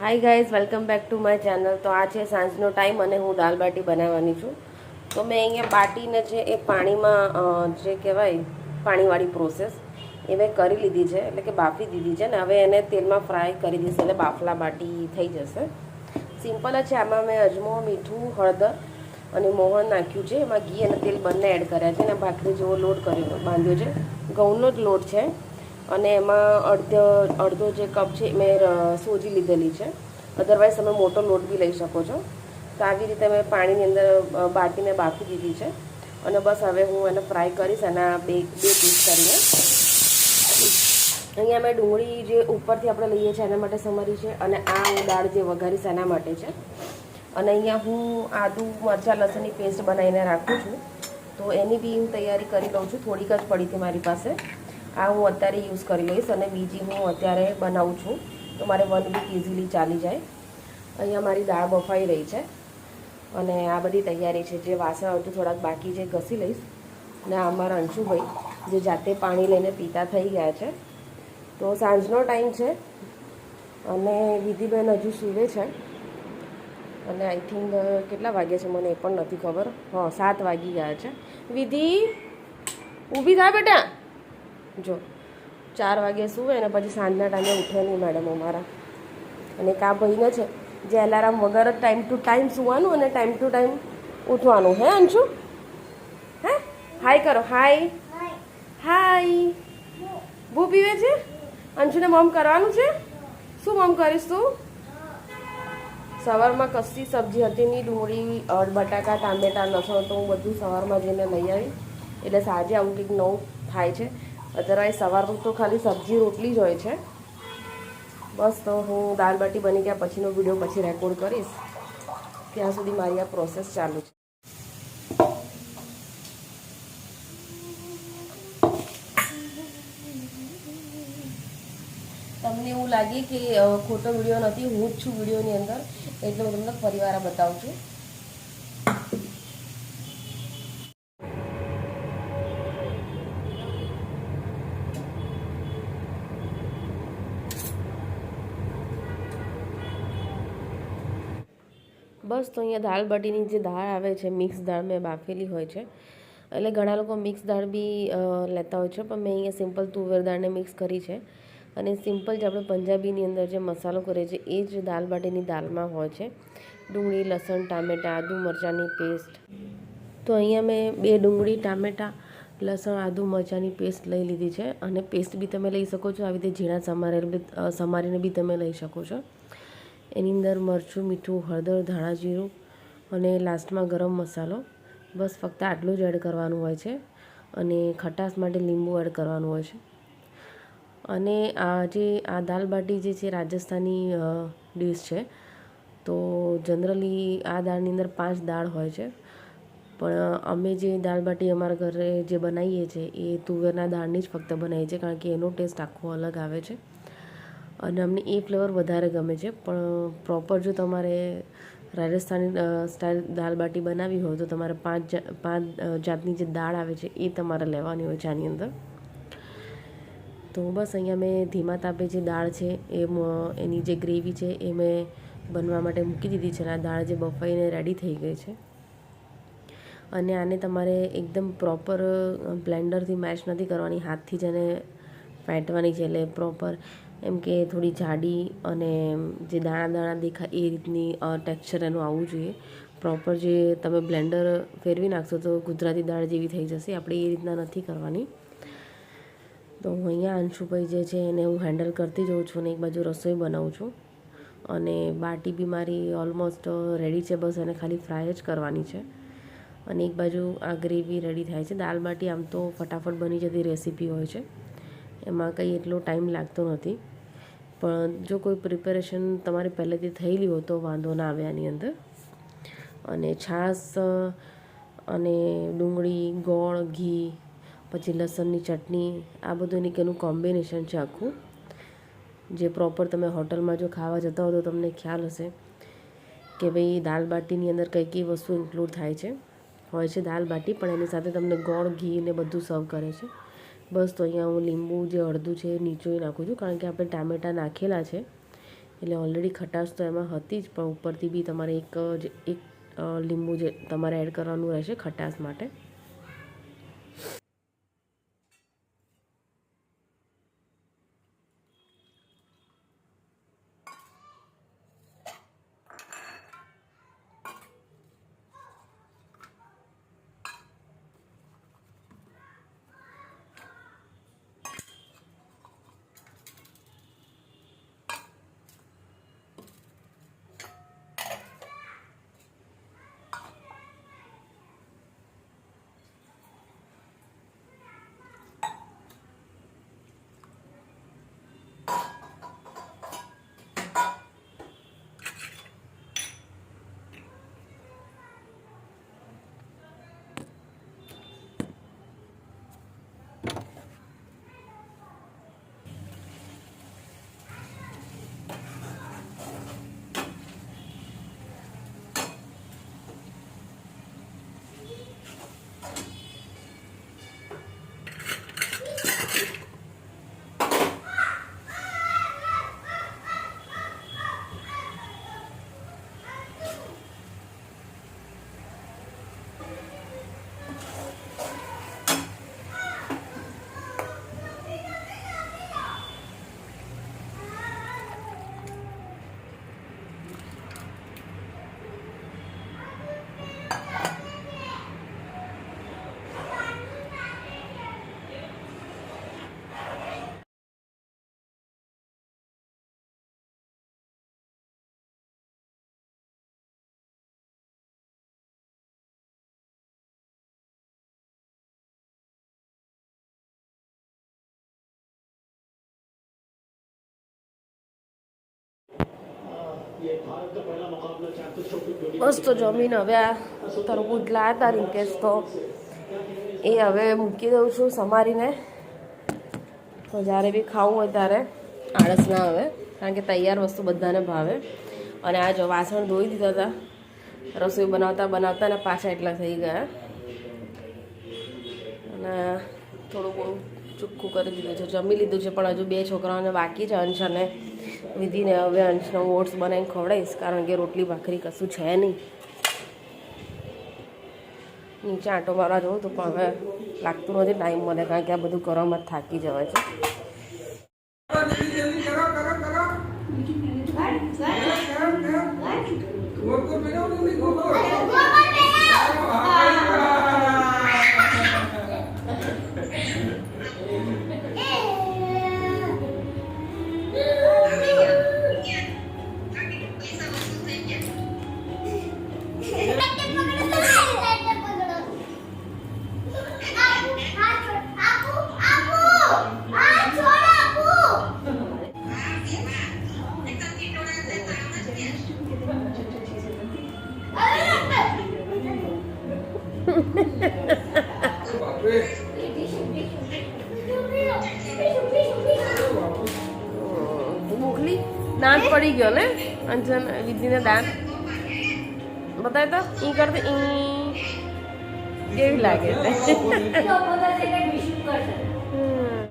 Hi guys welcome back to my channel તો આ છે સાંજનો ટાઈમ અને હું દાલ બાટી બનાવવાની છું. તો મેં અહીંયા બાટીને છે એ પાણીમાં જે કહેવાય, પાણીવાળી પ્રોસેસ એ મેં કરી લીધી છે. એટલે કે બાફી દીધી છે ને, હવે એને તેલમાં ફ્રાય કરી દઈશ. એટલે બાફલા બાટી થઈ જશે. સિમ્પલ જ છે. આમાં મેં અજમો, મીઠું, હળદર અને મોહન નાખ્યું છે. એમાં ઘી અને તેલ બંને એડ કર્યા છે. અને ભાખરી જેવો લોટ કર્યો, બાંધ્યો છે. ઘઉંનો જ લોટ છે. અને એમાં અડધો અડધો જે કપ છે મેં સોજી લીધેલી છે. અધરવાઇઝ તમે મોટો લોટ બી લઈ શકો છો. તો આવી રીતે મેં પાણીની અંદર બાટીને બાફી દીધી છે. અને બસ હવે હું એને ફ્રાય કરીશ એના બે બે પીસ કરીને. અહીંયા મેં ડુંગળી જે ઉપરથી આપણે લઈએ છીએ એના માટે સમારી છે, અને આ દાળ જે વઘારીશ એના માટે છે. અને અહીંયા હું આદુ, મરચાં, લસણની પેસ્ટ બનાવીને રાખું છું. તો એની બી હું તૈયારી કરી લઉં છું. થોડીક જ પડી હતી મારી પાસે. આ હું અત્યારે યુઝ કરી લઈશ અને બીજી હું અત્યારે બનાવું છું. તો મારે વન વીક ઇઝીલી ચાલી જાય. અહીંયા મારી દાળ બફાઈ રહી છે. અને આ બધી તૈયારી છે. જે વાસણ હજુ થોડાક બાકી છે, ઘસી લઈશ. અને આ અમારા અંશુભાઈ, જે જાતે પાણી લઈને પીતા થઈ ગયા છે. તો સાંજનો ટાઈમ છે. અને વિધિબેન હજુ સૂવે છે. અને આઈ થિંક કેટલા વાગ્યા છે મને એ પણ નથી ખબર. હા, સાત વાગી ગયા છે. વિધિ, ઊભી થા બેટા. જો, ચાર વાગે સૂવે અને પછી સાંજના ટાઈમે ઉઠે નહીં મેડમ અમારા. અને એક આ ભાઈને છે, જે એલારામ વગર જ ટાઈમ ટુ ટાઈમ સૂવાનું અને ટાઈમ ટુ ટાઈમ ઉઠવાનું. હે, અંશુ? હે? હાય કરો હાય હાય ભૂ પીવે છે? અંશુને મમ કરવાનું છે? શું મમ કરીશ તું? સવારમાં કશી સબ્જી હતી નહીં, ડુંગળી, અડ, બટાકા, ટામેટા, લસણ તો હું બધું સવારમાં જઈને લઈ આવી. એટલે સાંજે આવું કંઈક નવું થાય છે. અધરવાઇઝ સવારનું તો ખાલી સબ્જી, રોટલી જ હોય છે. બસ તો હું દાલ બાટી બની ગયા, પછીનો વીડિયો પછી રેકોર્ડ કરીશ. ત્યાં સુધી મારી આ પ્રોસેસ ચાલુ છે. તમને એવું લાગે કે ખોટો વીડિયો નથી, હું જ છું વિડીયોની અંદર, એટલે હું તમને ફરીવાર આ બતાવું છું. બસ તો અહીંયા દાળ બાટીની જે દાળ આવે છે, મિક્સ દાળ મેં બાફેલી હોય છે. એટલે ઘણા લોકો મિક્સ દાળ બી લેતા હોય છે, પણ મેં અહીંયા સિમ્પલ તુવેર દાળને મિક્સ કરી છે. અને સિમ્પલ જે આપણે પંજાબીની અંદર જે મસાલો કરીએ છીએ એ જ દાળ બાટીની દાળમાં હોય છે. ડુંગળી, લસણ, ટામેટાં, આદુ મરચાંની પેસ્ટ. તો અહીંયા મેં બે ડુંગળી, ટામેટાં, લસણ, આદુ મરચાંની પેસ્ટ લઈ લીધી છે. અને પેસ્ટ બી તમે લઈ શકો છો, આવી રીતે ઝીણા સમારેલ સમારીને બી તમે લઈ શકો છો. એની અંદર મરચું, મીઠું, હળદર, ધાણા જીરું અને લાસ્ટમાં ગરમ મસાલો. બસ ફક્ત આટલું જ એડ કરવાનું હોય છે અને ખટાશ માટે લીંબુ એડ કરવાનું હોય છે. અને આ જે, આ દાલ બાટી જે છે રાજસ્થાની ડીશ છે, તો જનરલી આ દાળની અંદર પાંચ દાળ હોય છે. પણ અમે જે દાળ બાટી અમારા ઘરે જે બનાવીએ છીએ એ તુવેરના દાળની જ ફક્ત બનાવીએ છીએ કારણ કે એનો ટેસ્ટ આખો અલગ આવે છે. અને અમને એ ફ્લેવર વધારે ગમે છે. પણ પ્રોપર જો તમારે રાજસ્થાની સ્ટાઇલ દાલ બાટી બનાવવી હોય તો તમારે પાંચ પાંચ જાતની જે દાળ આવે છે એ તમારે લેવાની હોય છે આની અંદર. તો બસ અહીંયા મેં ધીમા તાપે જે દાળ છે એ એની જે ગ્રેવી છે એ મેં બનવા માટે મૂકી દીધી છે અને આ દાળ જે બફાઈને રેડી થઈ ગઈ છે. અને આને તમારે એકદમ પ્રોપર બ્લેન્ડરથી મેશ નથી કરવાની. હાથથી જ એને ફેંટવાની છે એટલે પ્રોપર એમ કે થોડી જાડી અને જે દાણા દાણા દેખાય એ રીતની ટેક્સચર એનું આવવું જોઈએ. પ્રોપર જે તમે બ્લેન્ડર ફેરવી નાખશો તો ગુજરાતી દાળ જેવી થઈ જશે. આપણે એ રીતના નથી કરવાની. તો હું અહીંયા અંશુભાઈ જે છે એને હું હેન્ડલ કરતી જઉં છું અને એક બાજુ રસોઈ બનાવું છું. અને બાટી બી મારી ઓલમોસ્ટ રેડી છે. બસ એને ખાલી ફ્રાય જ કરવાની છે. અને એક બાજુ આ ગ્રેવી રેડી થાય છે. દાલ બાટી આમ તો ફટાફટ બની જતી રેસીપી હોય છે. એમાં કંઈ એટલો ટાઈમ લાગતો નથી. પણ જો કોઈ પ્રિપેરેશન તમારે પહેલેથી થયેલી હોય તો વાંધો ના આવે આની અંદર. અને છાશ અને ડુંગળી, ગોળ, ઘી, પછી લસણની ચટણી, આ બધું એની એનું કોમ્બિનેશન છે આખું. જે પ્રોપર તમે હોટલમાં જો ખાવા જતા હો તો તમને ખ્યાલ હશે કે ભાઈ દાલ બાટીની અંદર કઈ કઈ વસ્તુ ઇન્ક્લુડ થાય છે. હોય છે દાલ બાટી, પણ એની સાથે તમને ગોળ, ઘી ને બધું સર્વ કરે છે. બસ તો અહીંયા હું લીંબુ જે અડધું છે એ નીચોઈ નાખું છું કારણ કે આપણે ટામેટાં નાખેલા છે. એટલે ઓલરેડી ખટાશ તો એમાં હતી જ, પણ ઉપરથી બી તમારે એક એક લીંબુ જે તમારે એડ કરવાનું રહેશે ખટાશ માટે. બસ તો જમીન હવે આ તરબૂચ લાયા હતા તો. એ હવે મૂકી દઉં છું સમારીને. તો જ્યારે બી ખાવું હોય ત્યારે આળસ ના આવે, કારણ કે તૈયાર વસ્તુ બધાને ભાવે. અને આ જો વાસણ ધોઈ દીધા હતા રસોઈ બનાવતા બનાવતા ને પાછા એટલા થઈ ગયા. અને થોડું બહુ ચોખ્ખું કરી દીધું છે, જમી લીધું છે, પણ હજુ બે છોકરાઓને બાકી છે, અંશ વિધિને હવે અંશનો ઓટ્સ બનાવીને ખવડાવીશ, કારણ કે રોટલી, ભાખરી કશું છે નહીં. નીચે આંટો મારવા જવું તો પણ હવે લાગતું નથી, ટાઈમ મળે, કારણ કે આ બધું કરવામાં થાકી જવાય છે. દાંત પડી ગયો ને અંજન વિધિને દાંત. બતાય તો ઈ કરતે ઈ કેવી લાગે?